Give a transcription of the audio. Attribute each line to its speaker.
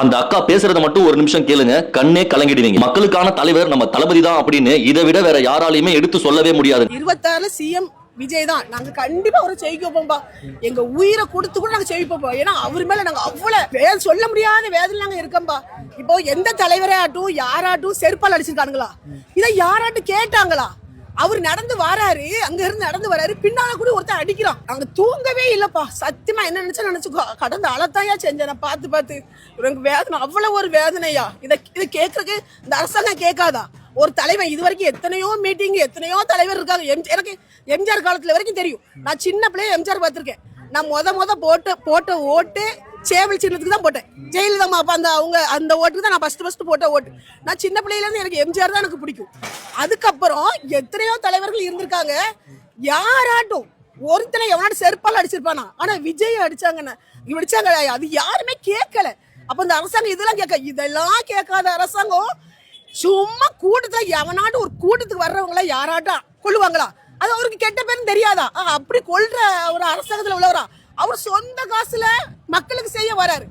Speaker 1: அந்த அக்கா பேசுறத மட்டும் ஒரு நிமிஷம் கேளுங்க. கண்ணே கலங்கிடுவீங்க. மக்களுக்கான தலைவர் நம்ம தளபதி தான் அப்படின்னு இதை விட வேற யாராலையுமே எடுத்து சொல்லவே முடியாது.
Speaker 2: இருபத்தாறு சிஎம் விஜய் தான். நாங்க கண்டிப்பா அவரை செய்ய வைப்போம்பா எங்க உயிரை கொடுத்து கூட நாங்க வைப்போம் ஏன்னா அவர் மேல நாங்க அவ்வளவு வேலை சொல்ல முடியாத வேதனை நாங்க இருக்கோம்பா. இப்போ எந்த தலைவரே ஆட்டும் யாராட்டும் செருப்பால் அடிச்சிருக்கானுங்களா? இதை யாராட்டும் கேட்டாங்களா? அவர் நடந்து வராரு அங்க இருந்து நடந்து வராரு பின்னால கூட ஒருத்தன் அடிக்கிறான். அங்க தூங்கவே இல்லப்பா. சத்தியமா என்ன நினைச்சா நினைச்சு கடந்த அளத்தாயா செஞ்சேன். பார்த்து பார்த்து. எனக்கு வேதனை அவ்வளவு ஒரு வேதனையா. இதை இதை கேட்கறதுக்கு இந்த அரசாங்கம் கேட்காதா? ஒரு தலைவன் இது வரைக்கும் எத்தனையோ மீட்டிங் எத்தனையோ தலைவர் இருக்காங்க. எம் எனக்கு எம்ஜிஆர் காலத்துல வரைக்கும் தெரியும். நான் சின்ன பிள்ளைய எம்ஜிஆர் பார்த்துருக்கேன். நான் முத முத போட்டு போட்ட ஓட்டு சேவல் சின்னத்துக்கு தான் போட்டேன். ஜெயலலிதா அப்போ அந்த அவங்க அந்த ஓட்டுக்கு தான் நான் ஃபஸ்ட்டு ஃபஸ்ட்டு போட்ட ஓட்டு. நான் சின்ன பிள்ளையிலேருந்து எனக்கு எம்ஜிஆர் தான் எனக்கு பிடிக்கும். அதுக்கப்புறம் எத்தனையோ தலைவர்கள் இருந்திருக்காங்க. யாராட்டும் ஒருத்தனை எவனாட்டு செருப்பால் அடிச்சிருப்பானா? ஆனால் விஜய் அடிச்சாங்கன்னு அடிச்சாங்க. அது யாருமே கேட்கல. அப்போ இந்த அரசாங்கம் இதெல்லாம் கேட்க இதெல்லாம் கேட்காத அரசாங்கம் சும்மா கூட்டத்தில் எவனாட்டும் ஒரு கூட்டத்துக்கு வர்றவங்கள யாராட்டும் கொள்ளுவாங்களா அது அவருக்கு கெட்ட பேரும் தெரியாதா? ஆ, அப்படி கொள்ற ஒரு அரசாங்கத்தில் உள்ளவரா? அவர் சொந்த காசுல மக்களுக்கு செய்ய வராரு.